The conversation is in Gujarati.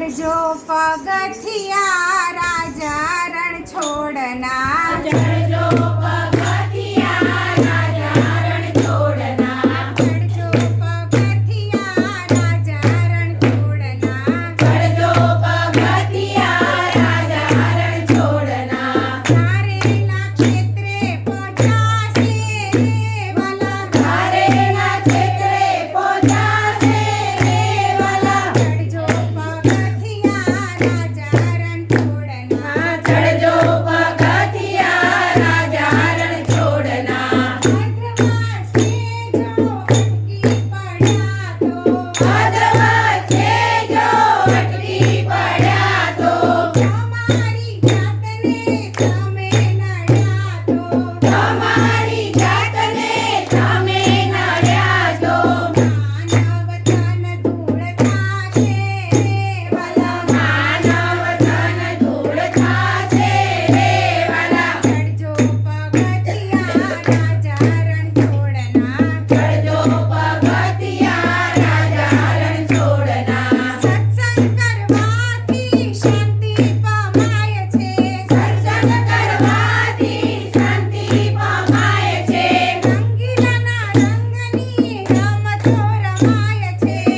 ચડજો પગથિયા રાજા રણ છોડના Okay. take